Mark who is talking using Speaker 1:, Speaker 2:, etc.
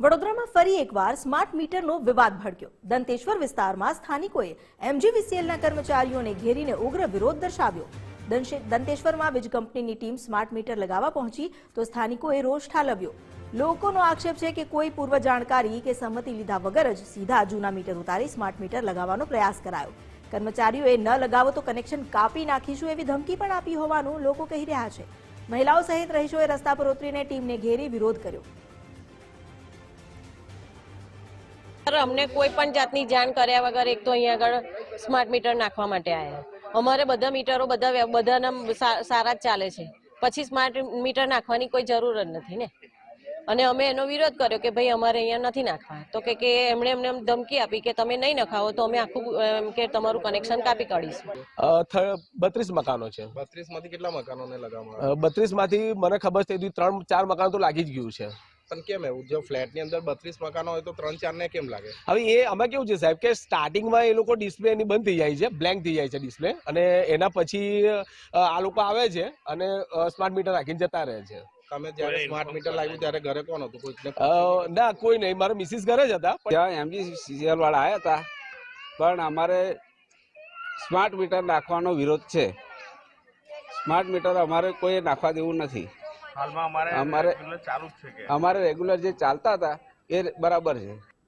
Speaker 1: વડોદરામાં ફરી એકવાર સ્માર્ટ મીટરનો વિવાદ ભડક્યો. દંતેશ્વર વિસ્તારમાં સ્થાનિકોએ એમજીવીસીએલના કર્મચારીઓને ઘેરીને ઉગ્ર વિરોધ દર્શાવ્યો. દંતેશ્વરમાં વીજ કંપનીની ટીમ સ્માર્ટ મીટર લગાવવા પહોંચી તો સ્થાનિકોએ રોષ ઠાલવ્યો. લોકોનો આક્ષેપ છે કે કોઈ પૂર્વ જાણકારી કે સંમતિ લીધા વગર જ સીધા જૂના મીટર ઉતારી સ્માર્ટ મીટર લગાવવાનો પ્રયાસ કરાયો. કર્મચારીઓએ ન લગાવો તો કનેક્શન કાપી નાખીશું એવી ધમકી પણ આપી હોવાનું લોકો કહી રહ્યા છે. મહિલાઓ સહિત રહીશોએ રસ્તા પર ઉતરીને ટીમને ઘેરી વિરોધ કર્યો.
Speaker 2: અમને કોઈ પણ જાતની જાણ કર્યા વગર એક તો અહીંયા આગળ સ્માર્ટ મીટર નાખવા માટે આવ્યા અમારે બધા મીટરો બધા બધાના સારા જ ચાલે છે. પછી સ્માર્ટ મીટર નાખવાની કોઈ જરૂર જ નથી ને. અને અમે એનો વિરોધ કર્યો કે ભાઈ અમારે અહીંયા નથી નાખવા. તો કે કે એમણે એમને ધમકી આપી કે તમે નહીં નખાવો તો અમે આખું એમ કે તમારું કનેક્શન કાપી કાઢીશું.
Speaker 3: બત્રીસ મકાનો છે.
Speaker 4: બત્રીસમાંથી કેટલા મકાનોને લગાવવામાં
Speaker 3: બત્રીસમાંથી મને ખબર છે ત્રણ ચાર મકાન તો લાગી જ ગયું છે.
Speaker 4: પણ કેમ એવું? જો ફ્લેટની અંદર બત્રીસ મકાનો હોય તો ત્રણ ચાર ને કેમ લાગે?
Speaker 3: હવે એ આમાં કેવું છે સાહેબ કે સ્ટાર્ટિંગમાં એ લોકો ડિસ્પ્લે એની બંધ થઈ જાય છે બ્લેન્ક થઈ જાય છે ડિસ્પ્લે અને એના પછી આ લોકો આવે છે અને સ્માર્ટ મીટર રાખીને જતા રહે છે.
Speaker 4: તમે જ્યારે સ્માર્ટ મીટર લાગ્યું ત્યારે ઘરે કોણ હતું? કોઈને
Speaker 3: ના કોઈ નહીં. મારા મિસિસ ઘરે જ હતા. પણ
Speaker 5: ત્યાં એમજીસીએલ વાળા આવ્યા હતા. પણ અમારે સ્માર્ટ મીટર નાખવાનો વિરોધ છે. સ્માર્ટ મીટર અમારે કોઈ નાખવા દેવું નથી.
Speaker 6: હાલમાં અમારે
Speaker 5: અમારે-
Speaker 6: ચાલુ છે
Speaker 5: અમારે રેગ્યુલર જે ચાલતા હતા એ બરાબર છે.